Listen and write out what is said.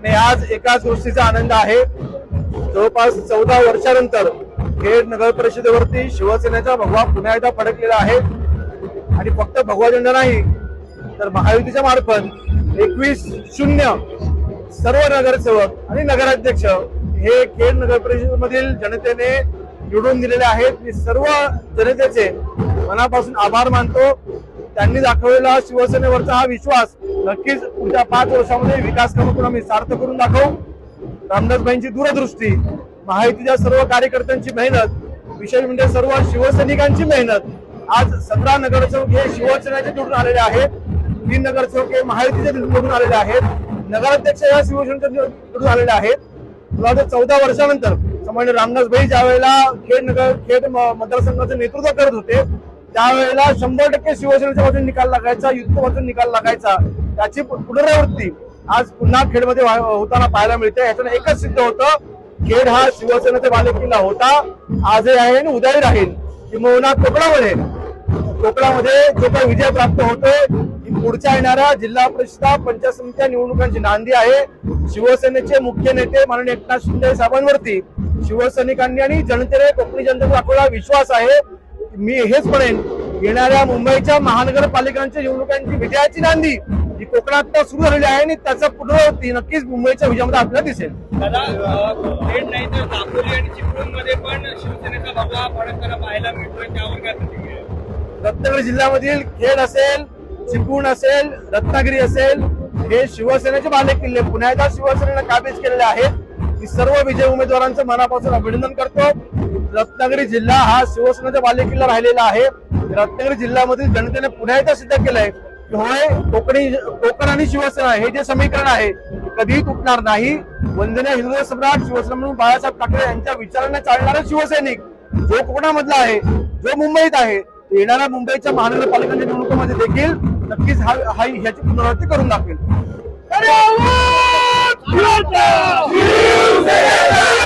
आणि आज एकाच गोष्टीचा आनंद आहे. जवळपास चौदा वर्षानंतर खेड नगर परिषदेवरती शिवसेनेचा भगवा पुन्हा एकदा फडकलेला आहे. आणि फक्त भगवा झेंडा नाही तर महायुतीच्या मार्फत एकवीस शून्य सर्व नगरसेवक आणि नगराध्यक्ष हे खेड नगर परिषदेमधील जनतेने निवडून दिलेले आहेत. मी सर्व जनतेचे मनापासून आभार मानतो. त्यांनी दाखवलेला शिवसेनेवरचा हा विश्वास नक्कीच पुढच्या पाच वर्षामध्ये विकास कामं पण आम्ही सार्थ करून दाखवू. रामदासबाईंची दूरदृष्टी महायुतीच्या सर्व कार्यकर्त्यांची मेहनत विशेष म्हणजे सर्व शिवसैनिकांची मेहनत. आज सतरा नगरसेवक हे शिवसेनेचे निवडून आलेले आहेत. तीन नगरसेवक हे महायुतीचे निवडून आलेले आहेत. नगराध्यक्ष या शिवसेनेचे निवडून आलेले आहेत. मला वाटतं चौदा वर्षानंतर सामान्य रामदासभाई ज्या वेळेला खेड नगर खेड मतदारसंघाचं नेतृत्व करत होते त्यावेळेला शंभर टक्के शिवसेनेच्या बाजूने निकाल लागायचा युद्ध बाजूने निकाल लागायचा. त्याची पुनरावृत्ती आज पुन्हा खेडमध्ये होताना पाहायला मिळते. याच्यानं एकच सिद्ध होतं खेड हा शिवसेनेचा बालेकिल्ला होता. आजही आहे आणि उद्याही राहील. किंबहुना कोकणामध्ये कोकणामध्ये जो काही विजय प्राप्त होतोय पुढच्या येणाऱ्या जिल्हा परिषद पंचायत समित्या निवडणुकांची नांदी आहे. शिवसेनेचे मुख्य नेते माननीय एकनाथ शिंदे साहेबांवरती शिवसैनिकांनी आणि जनतेने कोकणी जनतेचा आपला विश्वास आहे. मी हेच म्हणेन येणाऱ्या मुंबईच्या महानगरपालिकांच्या निवडणुकांची विजयाची नांदी ही कोकणात सुरू झालेली आहे आणि त्याचा पुनरावृत्ती नक्कीच मुंबईच्या विजयामध्ये आपल्याला दिसेल दादा अ, थेट नाही तर दापोली आणि चिपळूणमध्ये पण शिवसेनेचा भगवा फडकताना पाहायला मिळतोय त्यावर काय प्रतिक्रिया आहे? रत्नागिरी जिल्ह्यामधील खेड असेल चिपळूण असेल रत्नागिरी असेल हे शिवसेनेचे बाले किल्ले पुन्हा एकदा शिवसेनेनं काबीज केलेले आहेत मी सर्व विजय उमेदवारांचं मनापासून अभिनंदन करतो. रत्नागिरी जिल्हा हा शिवसेनेचा बालेकिल्ला राहिलेला आहे. रत्नागिरी जिल्ह्यामधील जनतेने पुन्हा एकदा सिद्ध केलंय की होय कोकणी कोकण आणि शिवसेना हे जे समीकरण आहे कधीही तुटणार नाही. वंदनीय हिंदू सम्राट शिवसेना म्हणून बाळासाहेब ठाकरे यांच्या विचारांना चालणारा शिवसैनिक जो कोकणामधला आहे जो मुंबईत आहे येणाऱ्या मुंबईच्या महानगरपालिकांच्या निवडणुकीमध्ये देखील नक्कीच हा ह्याची पुनरावृत्ती करून दाखवेल.